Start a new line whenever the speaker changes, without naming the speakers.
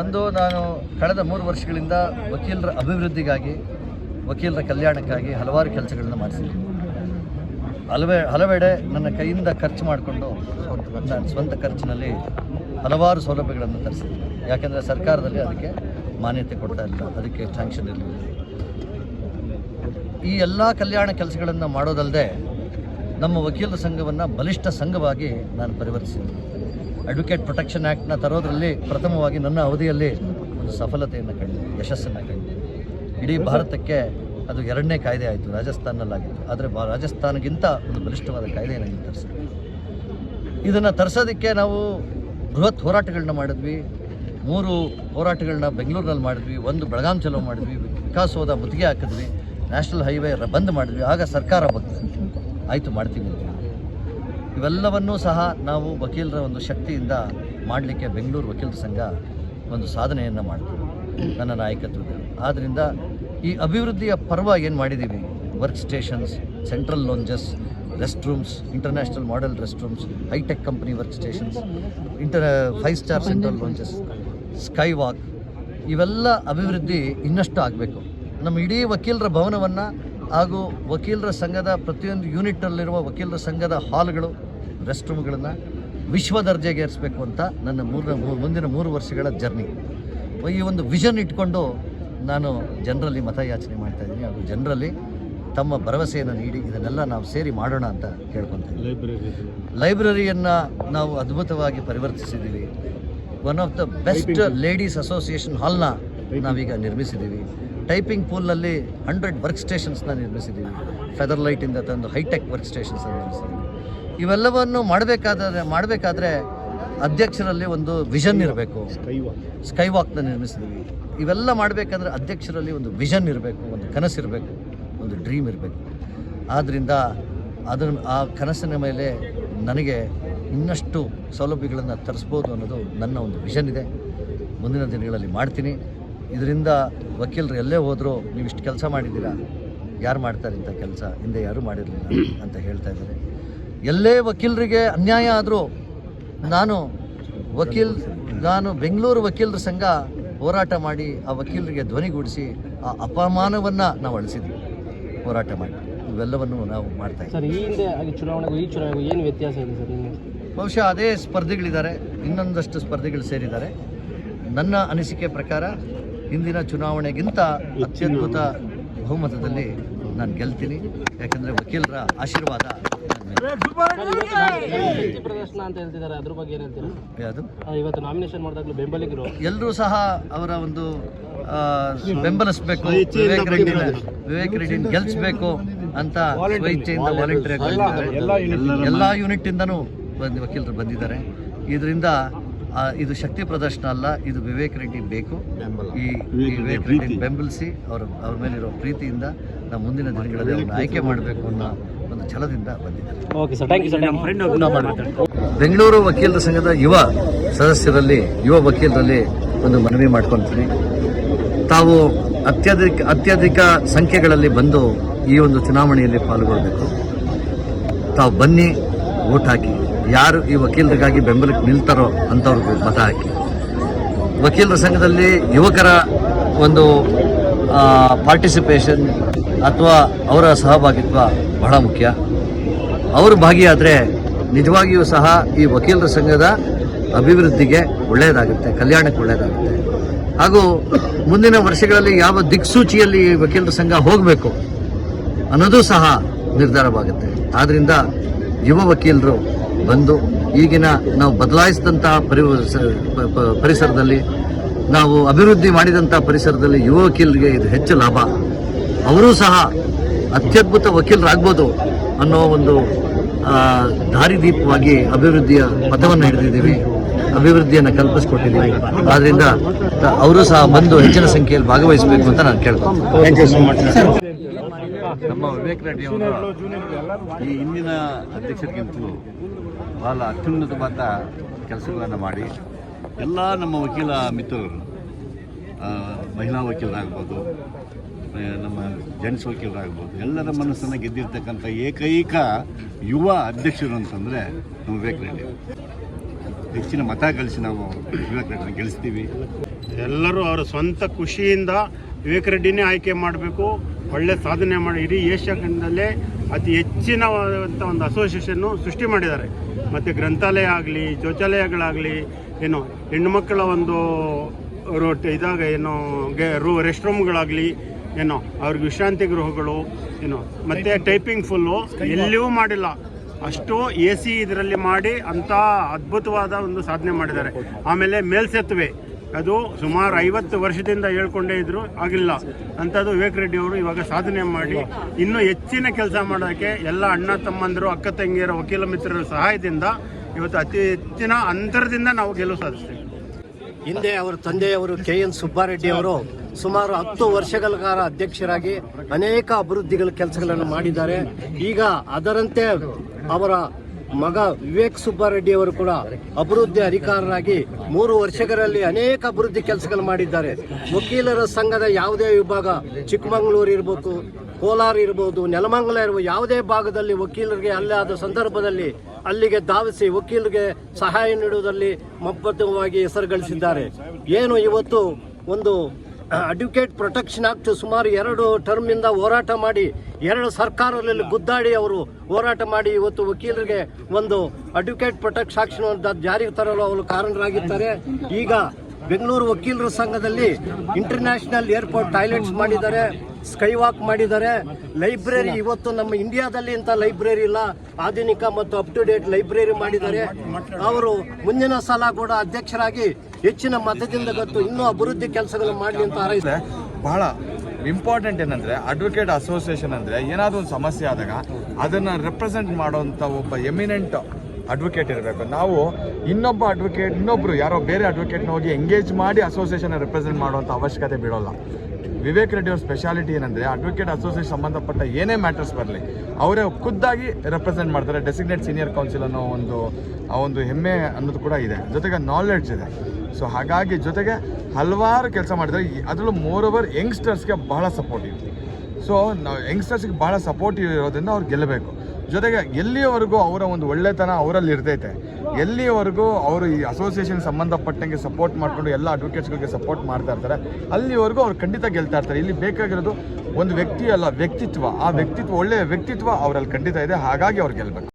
ಒಂದು ನಾನು ಕಳೆದ ಮೂರು ವರ್ಷಗಳಿಂದ ವಕೀಲರ ಅಭಿವೃದ್ಧಿಗಾಗಿ, ವಕೀಲರ ಕಲ್ಯಾಣಕ್ಕಾಗಿ ಹಲವಾರು ಕೆಲಸಗಳನ್ನು ಮಾಡಿಸಿದ್ದೀನಿ ಹಲವೆ, ಹಲವೆಡೆ ನನ್ನ ಕೈಯಿಂದ ಖರ್ಚು ಮಾಡಿಕೊಂಡು ನನ್ನ ಸ್ವಂತ ಖರ್ಚಿನಲ್ಲಿ ಹಲವಾರು ಸೌಲಭ್ಯಗಳನ್ನು ತರಿಸಿದ್ದೀನಿ ಯಾಕೆಂದರೆ ಸರ್ಕಾರದಲ್ಲಿ ಅದಕ್ಕೆ ಮಾನ್ಯತೆ ಕೊಡ್ತಾ ಇಲ್ಲ ಅದಕ್ಕೆ ಸ್ಯಾಂಕ್ಷನ್ ಇರಲಿಲ್ಲ. ಈ ಎಲ್ಲ ಕಲ್ಯಾಣ ಕೆಲಸಗಳನ್ನು ಮಾಡೋದಲ್ಲದೆ ನಮ್ಮ ವಕೀಲರ ಸಂಘವನ್ನು ಬಲಿಷ್ಠ ಸಂಘವಾಗಿ ನಾನು ಪರಿವರ್ತಿಸಿದ್ದೀನಿ ಅಡ್ವೊಕೇಟ್ ಪ್ರೊಟೆಕ್ಷನ್ ಆ್ಯಕ್ಟ್ನ ತರೋದರಲ್ಲಿ ಪ್ರಥಮವಾಗಿ ನನ್ನ ಅವಧಿಯಲ್ಲಿ ಒಂದು ಸಫಲತೆಯನ್ನು ಕಂಡು ಯಶಸ್ಸನ್ನು ಕಂಡು. ಇಡೀ ಭಾರತಕ್ಕೆ ಅದು ಎರಡನೇ ಕಾಯ್ದೆ ಆಯಿತು ರಾಜಸ್ಥಾನಲ್ಲಾಗಿತ್ತು ಆದರೆ ಬಾ ರಾಜಸ್ಥಾನಗಿಂತ ಒಂದು ಬಲಿಷ್ಠವಾದ ಕಾಯ್ದೆಯನ್ನು ಇಲ್ಲಿ ತರಿಸಿದ್ವಿ ಇದನ್ನು ತರಿಸೋದಕ್ಕೆ ನಾವು ಬೃಹತ್ ಹೋರಾಟಗಳನ್ನ ಮಾಡಿದ್ವಿ. ಮೂರು ಹೋರಾಟಗಳನ್ನ ಬೆಂಗಳೂರಿನಲ್ಲಿ ಮಾಡಿದ್ವಿ ಒಂದು ಬೆಳಗಾಂ ಚಲೋ ಮಾಡಿದ್ವಿ ವಿಕಾಸೋದ ಮುತ್ತಿಗೆ ಹಾಕಿದ್ವಿ ನ್ಯಾಷನಲ್ ಹೈವೇ ರ- ಬಂದ್ ಮಾಡಿದ್ವಿ ಆಗ ಸರ್ಕಾರ ಬಂತು ಆಯಿತು ಮಾಡ್ತೀವಿ. ಇವೆಲ್ಲವನ್ನೂ ಸಹ ನಾವು ವಕೀಲರ ಒಂದು ಶಕ್ತಿಯಿಂದ ಮಾಡಲಿಕ್ಕೆ ಬೆಂಗಳೂರು ವಕೀಲರ ಸಂಘ ಒಂದು ಸಾಧನೆಯನ್ನು ಮಾಡ್ತೀವಿ ನನ್ನ ನಾಯಕತ್ವದಲ್ಲಿ ಆದ್ದರಿಂದ ಈ ಅಭಿವೃದ್ಧಿಯ ಪರ್ವ ಏನು ಮಾಡಿದ್ದೀವಿ work stations central lounges rest rooms international model rest rooms hi tech company work stations inter five star central lounges sky walk ಇವೆಲ್ಲ ಅಭಿವೃದ್ಧಿ ಇನ್ನಷ್ಟು ಆಗಬೇಕು. ನಮ್ಮ ಇಡೀ ವಕೀಲರ ಭವನವನ್ನು ಹಾಗೂ ವಕೀಲರ ಸಂಘದ ಪ್ರತಿಯೊಂದು ಯೂನಿಟಲ್ಲಿರುವ ವಕೀಲರ ಸಂಘದ ಹಾಲ್ಗಳು ರೆಸ್ಟ್ ರೂಮ್ಗಳನ್ನು ವಿಶ್ವ ದರ್ಜೆಗೆ ಏರಿಸಬೇಕು ಅಂತ ನನ್ನ ಮೂರನೇ ಮುಂದಿನ ಮೂರು ವರ್ಷಗಳ ಜರ್ನಿ. ಈ ಒಂದು ವಿಷನ್ ಇಟ್ಕೊಂಡು ನಾನು ಜನರಲ್ಲಿ ಮತಯಾಚನೆ ಮಾಡ್ತಾ ಇದ್ದೀನಿ. ಹಾಗೂ ಜನರಲ್ಲಿ ತಮ್ಮ ಭರವಸೆಯನ್ನು ನೀಡಿ ಇದನ್ನೆಲ್ಲ ನಾವು ಸೇರಿ ಮಾಡೋಣ ಅಂತ ಕೇಳ್ಕೊತೀನಿ ಲೈಬ್ರರಿಯನ್ನು ನಾವು ಅದ್ಭುತವಾಗಿ ಪರಿವರ್ತಿಸಿದ್ದೀವಿ. One of the best ladies association ಹಾಲ್ನ ನಾವೀಗ ನಿರ್ಮಿಸಿದ್ದೀವಿ. ಟೈಪಿಂಗ್ ಪೂಲ್ನಲ್ಲಿ ಹಂಡ್ರೆಡ್ ವರ್ಕ್ ಸ್ಟೇಷನ್ಸ್ನ ನಿರ್ಮಿಸಿದ್ದೀವಿ. ಫೆದರ್ ಲೈಟಿಂದ ತಂದು ಹೈಟೆಕ್ ವರ್ಕ್ ಸ್ಟೇಷನ್ಸ್ ನಿರ್ಮಿಸಿದ್ದೀವಿ. ಇವೆಲ್ಲವನ್ನು ಮಾಡಬೇಕಾದ್ರೆ ಮಾಡಬೇಕಾದ್ರೆ ಅಧ್ಯಕ್ಷರಲ್ಲಿ ಒಂದು ವಿಷನ್ ಇರಬೇಕು. ಸ್ಕೈ ವಾಕ್ನ ನಿರ್ಮಿಸಿದ್ದೀವಿ ಇವೆಲ್ಲ ಮಾಡಬೇಕಂದ್ರೆ ಅಧ್ಯಕ್ಷರಲ್ಲಿ ಒಂದು ವಿಷನ್ ಇರಬೇಕು, ಒಂದು ಕನಸಿರಬೇಕು ಒಂದು ಡ್ರೀಮ್ ಇರಬೇಕು. ಆದ್ದರಿಂದ ಅದನ್ನು ಆ ಕನಸಿನ ಮೇಲೆ ನನಗೆ ಇನ್ನಷ್ಟು ಸೌಲಭ್ಯಗಳನ್ನು ತರಿಸ್ಬೋದು ಅನ್ನೋದು ನನ್ನ ಒಂದು ವಿಷನ್ ಇದೆ. ಮುಂದಿನ ದಿನಗಳಲ್ಲಿ ಮಾಡ್ತೀನಿ. ಇದರಿಂದ ವಕೀಲರು ಎಲ್ಲೇ ಹೋದರೂ ನೀವು ಇಷ್ಟು ಕೆಲಸ ಮಾಡಿದ್ದೀರಾ? ಯಾರು ಮಾಡ್ತಾರೆ ಇಂಥ ಕೆಲಸ? ಹಿಂದೆ ಯಾರೂ ಮಾಡಿರಲಿಲ್ಲ ಅಂತ ಹೇಳ್ತಾ ಇದ್ದಾರೆ. ಎಲ್ಲೇ ವಕೀಲರಿಗೆ ಅನ್ಯಾಯ ಆದರೂ ನಾನು ವಕೀಲ್ ನಾನು ಬೆಂಗಳೂರು ವಕೀಲರ ಸಂಘ ಹೋರಾಟ ಮಾಡಿ ಆ ವಕೀಲರಿಗೆ ಧ್ವನಿಗೂಡಿಸಿ ಆ ಅಪಮಾನವನ್ನು ನಾವು ಅಳಿಸಿದ್ವಿ. ಹೋರಾಟ ಮಾಡಿ. ಇವೆಲ್ಲವನ್ನು ನಾವು ಮಾಡ್ತಾ ಇದ್ದೀವಿ.
ಈ ಹಿಂದೆ ಚುನಾವಣೆಗೂ ಈ ಚುನಾವಣೆಗೂ ಏನು ವ್ಯತ್ಯಾಸ ಇದೆ ಸರ್
ಬಹುಶಃ ಅದೇ ಸ್ಪರ್ಧಿಗಳಿದ್ದಾರೆ. ಇನ್ನೊಂದಷ್ಟು ಸ್ಪರ್ಧಿಗಳು ಸೇರಿದ್ದಾರೆ. ನನ್ನ ಅನಿಸಿಕೆ ಪ್ರಕಾರ ಹಿಂದಿನ ಚುನಾವಣೆಗಿಂತ ಅತ್ಯದ್ಭುತ ಬಹುಮತದಲ್ಲಿ ನಾನು ಗೆಲ್ತೀನಿ. ಯಾಕಂದರೆ ವಕೀಲರ ಆಶೀರ್ವಾದ
ಪ್ರದರ್ಶನ ಅಂತ ಹೇಳ್ತಿದ್ದಾರೆ ಅದ್ರ ಬಗ್ಗೆ ಏನು ಹೇಳ್ತೀರಾ?
ಯಾವುದು?
ಆ, ಇವತ್ತು ನಾಮಿನೇಷನ್ ಮಾಡಿದಾಗಲೂ ಬೆಂಬಲಿಗರು.
ಎಲ್ಲರೂ ಸಹ ಅವರ ಒಂದು ಆ, ಬೆಂಬಲಿಸಬೇಕು. ವಿವೇಕ್ ರೆಡ್ಡಿ ವಿವೇಕ್ ರೆಡ್ಡಿ ಗೆಲ್ಲಿಸ್ಬೇಕು ಅಂತ ಸ್ವಇಚ್ಛೆಯಿಂದ ವಾಲಂಟಿಯರ್ ಎಲ್ಲ ಯೂನಿಟ್ ಇಂದನೂ ಬಂದು ವಕೀಲರು ಬಂದಿದ್ದಾರೆ. ಇದರಿಂದ ಆ, ಇದು ಶಕ್ತಿ ಪ್ರದರ್ಶನ ಅಲ್ಲ ಇದು ವಿವೇಕ್ ರೆಡ್ಡಿ ಬೇಕು. ಈ ಈ ವಿವೇಕ್ ರೆಡ್ಡಿ ಬೆಂಬಲಿಸಿ ಅವರ ಅವ್ರ ಮೇಲಿರೋ ಪ್ರೀತಿಯಿಂದ ನಾವು ಮುಂದಿನ ದಿನಗಳಲ್ಲಿ ಅವ್ರನ್ನ ಆಯ್ಕೆ ಮಾಡಬೇಕು ಅನ್ನೋ ಒಂದು ಛಲದಿಂದ ಬಂದಿದ್ದಾರೆ.
Okay sir thank you sir
Bengaluru ವಕೀಲರ ಸಂಘದ ಯುವ ಸದಸ್ಯರಲ್ಲಿ ಯುವ ವಕೀಲರಲ್ಲಿ ಒಂದು ಮನವಿ ಮಾಡ್ಕೊಳ್ತೀನಿ ತಾವು ಅತ್ಯಧಿಕ ಅತ್ಯಧಿಕ ಸಂಖ್ಯೆಗಳಲ್ಲಿ ಬಂದು ಈ ಒಂದು ಚುನಾವಣೆಯಲ್ಲಿ ಪಾಲ್ಗೊಳ್ಬೇಕು. ತಾವು ಬನ್ನಿ ಓಟ್ ಹಾಕಿ. ಯಾರು ಈ ವಕೀಲರಿಗಾಗಿ ಬೆಂಬಲಕ್ಕೆ ನಿಲ್ತಾರೋ ಅಂಥವ್ರಿಗೆ ಮತ ಹಾಕಿ. ವಕೀಲರ ಸಂಘದಲ್ಲಿ ಯುವಕರ ಒಂದು ಪಾರ್ಟಿಸಿಪೇಷನ್ ಅಥವಾ ಅವರ ಸಹಭಾಗಿತ್ವ ಬಹಳ ಮುಖ್ಯ. ಅವರು ಭಾಗಿಯಾದರೆ ನಿಜವಾಗಿಯೂ ಸಹ ಈ ವಕೀಲರ ಸಂಘದ ಅಭಿವೃದ್ಧಿಗೆ ಒಳ್ಳೆಯದಾಗುತ್ತೆ, ಕಲ್ಯಾಣಕ್ಕೆ ಒಳ್ಳೆಯದಾಗುತ್ತೆ. ಹಾಗೂ ಮುಂದಿನ ವರ್ಷಗಳಲ್ಲಿ ಯಾವ ದಿಕ್ಸೂಚಿಯಲ್ಲಿ ಈ ವಕೀಲರ ಸಂಘ ಹೋಗಬೇಕು ಅನ್ನೋದು ಸಹ ನಿರ್ಧಾರವಾಗುತ್ತೆ. ಆದ್ದರಿಂದ ಯುವ ವಕೀಲರು ಬಂದು ಈಗಿನ ನಾವು ಬದಲಾಯಿಸಿದಂಥ ಪರಿ ಪರಿಸರದಲ್ಲಿ, ನಾವು ಅಭಿವೃದ್ಧಿ ಮಾಡಿದಂಥ ಪರಿಸರದಲ್ಲಿ ಯುವ ವಕೀಲರಿಗೆ ಇದು ಹೆಚ್ಚು ಲಾಭ. ಅವರೂ ಸಹ ಅತ್ಯದ್ಭುತ ವಕೀಲರಾಗ್ಬೋದು ಅನ್ನೋ ಒಂದು ದಾರಿದೀಪವಾಗಿ ಅಭಿವೃದ್ಧಿಯ ಪಥವನ್ನು ಹಿಡಿದಿದ್ದೀವಿ. ಅಭಿವೃದ್ಧಿಯನ್ನು ಕಲ್ಪಿಸ್ಕೊಟ್ಟಿದ್ದೀವಿ. ಆದ್ದರಿಂದ ಅವರು ಸಹ ಬಂದು ಹೆಚ್ಚಿನ ಸಂಖ್ಯೆಯಲ್ಲಿ ಭಾಗವಹಿಸಬೇಕು ಅಂತ ನಾನು ಕೇಳ್ತೀನಿ
ನಮ್ಮ ವಿವೇಕ್ ರೆಡ್ಡಿ ಅವರು ಈ ಹಿಂದಿನ ಅಧ್ಯಕ್ಷರಿಗಿಂತಲೂ ಬಹಳ ಅತ್ಯುನ್ನತವಾದ ಕೆಲಸಗಳನ್ನು ಮಾಡಿ ಎಲ್ಲ ನಮ್ಮ ವಕೀಲ ಮಿತ್ರರು ಮಹಿಳಾ ವಕೀಲರಾಗ್ಬೋದು ನಮ್ಮ ಜೆಂಟ್ಸ್ ವಕೀಲರಾಗ್ಬೋದು ಎಲ್ಲರ ಮನಸ್ಸನ್ನು ಗೆದ್ದಿರ್ತಕ್ಕಂಥ ಏಕೈಕ ಯುವ ಅಧ್ಯಕ್ಷರು ಅಂತಂದರೆ ನಮ್ಮ ವಿವೇಕ್ ರೆಡ್ಡಿ. ಹೆಚ್ಚಿನ ಮತ ಗಳಿಸಿ ನಾವು ವಿವೇಕ್ ರೆಡ್ಡಿನ ಗೆಲ್ಲಿಸ್ತೀವಿ.
ಎಲ್ಲರೂ ಅವರ ಸ್ವಂತ ಖುಷಿಯಿಂದ ವಿವೇಕ್ ರೆಡ್ಡಿನೇ ಆಯ್ಕೆ ಮಾಡಬೇಕು. ಒಳ್ಳೆ ಸಾಧನೆ ಮಾಡಿ ಇಡೀ ಏಷ್ಯಾ ಖಂಡದಲ್ಲೇ ಅತಿ ಹೆಚ್ಚಿನವಾದಂಥ ಒಂದು ಅಸೋಸಿಯೇಷನ್ನು ಸೃಷ್ಟಿ ಮಾಡಿದ್ದಾರೆ. ಮತ್ತು ಗ್ರಂಥಾಲಯ ಆಗಲಿ, ಶೌಚಾಲಯಗಳಾಗಲಿ, ಏನು ಹೆಣ್ಣುಮಕ್ಕಳ ಒಂದು ರೋಟ್ ಇದಾಗ ಏನು ಗೆ ರೂ ರೆಸ್ಟ್ ಏನೋ, ಅವ್ರಿಗೆ ವಿಶ್ರಾಂತಿ ಗೃಹಗಳು, ಏನೋ, ಮತ್ತು ಟೈಪಿಂಗ್ ಫುಲ್ಲು ಎಲ್ಲಿಯೂ ಮಾಡಿಲ್ಲ. ಅಷ್ಟು ಎ ಸಿ ಇದರಲ್ಲಿ ಮಾಡಿ ಅಂಥ ಅದ್ಭುತವಾದ ಒಂದು ಸಾಧನೆ ಮಾಡಿದ್ದಾರೆ. ಆಮೇಲೆ ಮೇಲ್ಸೇತುವೆ, ಅದು ಸುಮಾರು ಐವತ್ತು ವರ್ಷದಿಂದ ಹೇಳ್ಕೊಂಡೇ ಇದ್ರು, ಆಗಿಲ್ಲ. ಅಂಥದ್ದು ವಿವೇಕ್ ರೆಡ್ಡಿ ಅವರು ಇವಾಗ ಸಾಧನೆ ಮಾಡಿ, ಇನ್ನೂ ಹೆಚ್ಚಿನ ಕೆಲಸ ಮಾಡೋಕ್ಕೆ ಎಲ್ಲ ಅಣ್ಣ ತಮ್ಮಂದಿರು, ಅಕ್ಕ ತಂಗಿಯರ, ವಕೀಲ ಮಿತ್ರರ ಸಹಾಯದಿಂದ ಇವತ್ತು ಅತಿ ಹೆಚ್ಚಿನ ಅಂತರದಿಂದ ನಾವು ಗೆಲುವು ಸಾಧಿಸ್ತೀವಿ.
ಹಿಂದೆ ಅವರ ತಂದೆಯವರು ಕೆ ಎನ್ ಸುಬ್ಬಾರೆಡ್ಡಿ ಅವರು ಸುಮಾರು ಹತ್ತು ವರ್ಷಗಳ ಕಾಲ ಅಧ್ಯಕ್ಷರಾಗಿ ಅನೇಕ ಅಭಿವೃದ್ಧಿಗಳ ಕೆಲಸಗಳನ್ನು ಮಾಡಿದ್ದಾರೆ. ಈಗ ಅದರಂತೆ ಅವರ ಮಗ ವಿವೇಕ್ ಸುಬ್ಬಾರೆಡ್ಡಿ ಅವರು ಕೂಡ ಅಭಿವೃದ್ಧಿ ಅಧಿಕಾರರಾಗಿ ಮೂರು ವರ್ಷಗಳಲ್ಲಿ ಅನೇಕ ಅಭಿವೃದ್ಧಿ ಕೆಲಸಗಳು ಮಾಡಿದ್ದಾರೆ. ವಕೀಲರ ಸಂಘದ ಯಾವುದೇ ವಿಭಾಗ ಚಿಕ್ಕಮಗಳೂರು ಇರಬೇಕು, ಕೋಲಾರ ಇರ್ಬೋದು, ನೆಲಮಂಗಲ ಇರ್ಬೋದು, ಯಾವುದೇ ಭಾಗದಲ್ಲಿ ವಕೀಲರಿಗೆ ಅಲ್ಲಾದ ಸಂದರ್ಭದಲ್ಲಿ ಅಲ್ಲಿಗೆ ಧಾವಿಸಿ ವಕೀಲರಿಗೆ ಸಹಾಯ ನೀಡುವುದರಲ್ಲಿ ಮಬ್ಬದ್ಧವಾಗಿ ಹೆಸರು ಗಳಿಸಿದ್ದಾರೆ ಏನು ಇವತ್ತು ಒಂದು ಅಡ್ವೊಕೇಟ್ ಪ್ರೊಟೆಕ್ಷನ್ ಆಕ್ಟ್ ಸುಮಾರು ಎರಡು ಟರ್ಮಿಂದ ಹೋರಾಟ ಮಾಡಿ, ಎರಡು ಸರ್ಕಾರದಲ್ಲಿ ಗುದ್ದಾಡಿ ಅವರು ಹೋರಾಟ ಮಾಡಿ, ಇವತ್ತು ವಕೀಲರಿಗೆ ಒಂದು ಅಡ್ವೊಕೇಟ್ ಪ್ರೊಟೆಕ್ಷನ್ ಆಕ್ಷನ್ ಜಾರಿಗೆ ತರಲು ಅವರು ಕಾರಣರಾಗಿದ್ದಾರೆ ಈಗ ಬೆಂಗಳೂರು ವಕೀಲರ ಸಂಘದಲ್ಲಿ ಇಂಟರ್ನ್ಯಾಷನಲ್ ಏರ್ಪೋರ್ಟ್ ಟಾಯ್ಲೆಟ್ಸ್ ಮಾಡಿದ್ದಾರೆ. ಸ್ಕೈ ವಾಕ್ ಮಾಡಿದ್ದಾರೆ. ಲೈಬ್ರರಿ ಇವತ್ತು ನಮ್ಮ ಇಂಡಿಯಾದಲ್ಲಿ ಇಂಥ ಲೈಬ್ರರಿ ಇಲ್ಲ. ಆಧುನಿಕ ಮತ್ತು ಅಪ್ ಟು ಡೇಟ್ ಲೈಬ್ರರಿ ಮಾಡಿದ್ದಾರೆ. ಅವರು ಮುಂದಿನ ಸಲ ಕೂಡ ಅಧ್ಯಕ್ಷರಾಗಿ ಹೆಚ್ಚಿನ ಮತದಿಂದ ಗೊತ್ತು ಇನ್ನೂ ಅಭಿವೃದ್ಧಿ ಕೆಲಸಗಳು ಮಾಡಲಿ ಅಂತ ಹಾರೈಸಿದೆ
ಬಹಳ ಇಂಪಾರ್ಟೆಂಟ್ ಏನಂದ್ರೆ ಅಡ್ವೊಕೇಟ್ ಅಸೋಸಿಯೇಷನ್ ಅಂದ್ರೆ ಏನಾದರೂ ಒಂದು ಸಮಸ್ಯೆ ಆದಾಗ ಅದನ್ನ ರೆಪ್ರೆಸೆಂಟ್ ಮಾಡುವಂತ ಒಬ್ಬ ಎಮಿನೆಂಟ್ ಅಡ್ವೊಕೇಟ್ ಇರಬೇಕು. ನಾವು ಇನ್ನೊಬ್ಬ ಅಡ್ವೊಕೇಟ್ ಇನ್ನೊಬ್ರು ಯಾರೋ ಬೇರೆ ಅಡ್ವೊಕೇಟ್ನ ಹೋಗಿ ಎಂಗೇಜ್ ಮಾಡಿ ಅಸೋಸಿಯೇಷನ್ ರೆಪ್ರೆಸೆಂಟ್ ಮಾಡುವಂಥ ಅವಶ್ಯಕತೆ ಬೀಳೋಲ್ಲ. ವಿವೇಕ್ ರೆಡ್ಡಿ ಅವ್ರ ಸ್ಪೆಷಾಲಿಟಿ ಏನಂದ್ರೆ ಅಡ್ವೊಕೇಟ್ ಅಸೋಸಿಯೇಷನ್ ಸಂಬಂಧಪಟ್ಟ ಏನೇ ಮ್ಯಾಟರ್ಸ್ ಬರಲಿ, ಅವರೇ ಖುದ್ದಾಗಿ ರೆಪ್ರೆಸೆಂಟ್ ಮಾಡ್ತಾರೆ ಡೆಸಿಗ್ನೇಟ್ ಸೀನಿಯರ್ ಕೌನ್ಸಿಲ್ ಅನ್ನೋ ಒಂದು, ಆ ಒಂದು ಹೆಮ್ಮೆ ಅನ್ನೋದು ಕೂಡ ಇದೆ. ಜೊತೆಗೆ ನಾಲೆಡ್ಜ್ ಇದೆ. ಸೊ ಹಾಗಾಗಿ ಜೊತೆಗೆ ಹಲವಾರು ಕೆಲಸ ಮಾಡಿದರೆ ಅದರಲ್ಲೂ ಮೋರ್ ಓವರ್ ಯಂಗ್ಸ್ಟರ್ಸ್ಗೆ ಬಹಳ ಸಪೋರ್ಟಿವ್ ಸೊ ನಾವು ಯಂಗ್ಸ್ಟರ್ಸ್ಗೆ ಬಹಳ ಸಪೋರ್ಟಿವ್ ಇರೋದ್ರಿಂದ ಅವ್ರು ಗೆಲ್ಲಬೇಕು. ಜೊತೆಗೆ ಎಲ್ಲಿಯವರೆಗೂ ಅವರ ಒಂದು ಒಳ್ಳೆತನ ಅವರಲ್ಲಿ ಇರ್ತೈತೆ, ಎಲ್ಲಿಯವರೆಗೂ ಅವರು ಈ ಅಸೋಸಿಯೇಷನ್ ಸಂಬಂಧಪಟ್ಟಂಗೆ ಸಪೋರ್ಟ್ ಮಾಡಿಕೊಂಡು ಎಲ್ಲ ಅಡ್ವೊಕೇಟ್ಸ್ಗಳಿಗೆ ಸಪೋರ್ಟ್ ಮಾಡ್ತಾ ಇರ್ತಾರೆ, ಅಲ್ಲಿವರೆಗೂ ಅವ್ರು ಖಂಡಿತ ಗೆಲ್ತಾ ಇರ್ತಾರೆ. ಇಲ್ಲಿ ಬೇಕಾಗಿರೋದು ಒಂದು ವ್ಯಕ್ತಿ ಅಲ್ಲ ವ್ಯಕ್ತಿತ್ವ. ಆ ವ್ಯಕ್ತಿತ್ವ, ಒಳ್ಳೆಯ ವ್ಯಕ್ತಿತ್ವ ಅವರಲ್ಲಿ ಖಂಡಿತ ಇದೆ, ಹಾಗಾಗಿ ಅವ್ರು ಗೆಲ್ಲಬೇಕು